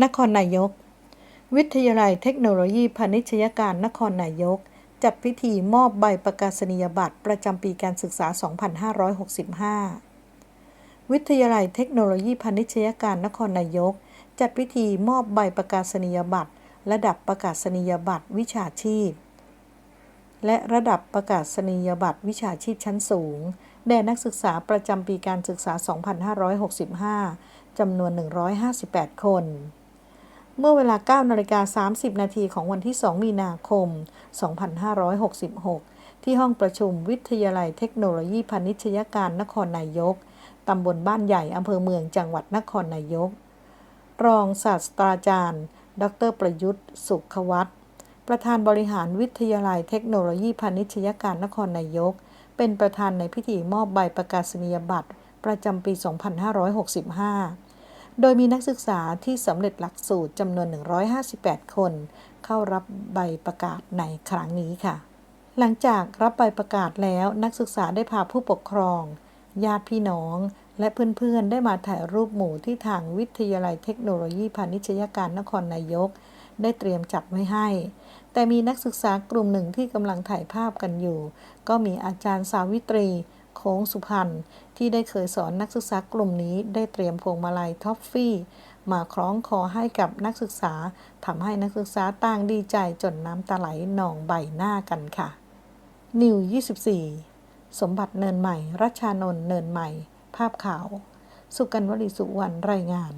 นครนายก วิทยาลัยเทคโนโลยีพาณิชยการนครนายก จัดพิธีมอบใบประกาศนียบัตรประจำปีการศึกษา 2565 วิทยาลัยเทคโนโลยีพาณิชยการนครนายก จัดพิธีมอบใบประกาศนียบัตร ระดับประกาศนียบัตรวิชาชีพ และระดับประกาศนียบัตรวิชาชีพชั้นสูงแด่นักศึกษาประจำปีการศึกษา 2565 จำนวน 158 คน เมื่อเวลา9นาฬิกา30 นาทีของวันที่ 2 มีนาคม 2566 ที่ห้องประชุมวิทยาลัยเทคโนโลยีพาณิชยการนครนายก ตำบลบ้านใหญ่ อำเภอเมืองจังหวัดนครนายก รองศาสตราจารย์ ดร ประยุทธ์ สุขวัฒน์ประธานบริหารวิทยาลัยเทคโนโลยีพาณิชยการนครนายก เป็นประธานในพิธีมอบใบประกาศนียบัตร ประจำปี 2565 โดยมีนักศึกษาที่สำเร็จหลักสูตรจำนวน 158 คน เข้ารับใบประกาศในครั้งนี้ค่ะ หลังจากรับใบประกาศแล้วนักศึกษาได้พาผู้ปกครอง ญาติพี่น้อง และเพื่อนๆ ได้มาถ่ายรูปหมู่ที่ทางวิทยาลัยเทคโนโลยีพาณิชยการนครนายก ได้เตรียมจัดไว้ให้ แต่มีนักศึกษากลุ่มหนึ่งที่กำลังถ่ายภาพกันอยู่ ก็มีอาจารย์สาวิตรี โค้งสุพรรณที่ได้เคยสอนนักศึกษากลุ่มนี้ได้เตรียมพวงมาลัยท็อฟฟี่ มาคล้องคอให้กับนักศึกษาทำให้นักศึกษาต่างดีใจจนน้ำตาไหลนองใบหน้ากันค่ะ นิว 24 สมบัติเนินใหม่ รัชชานนท์เนินใหม่ ภาพข่าว สุกันวลีสุวรรณรายงาน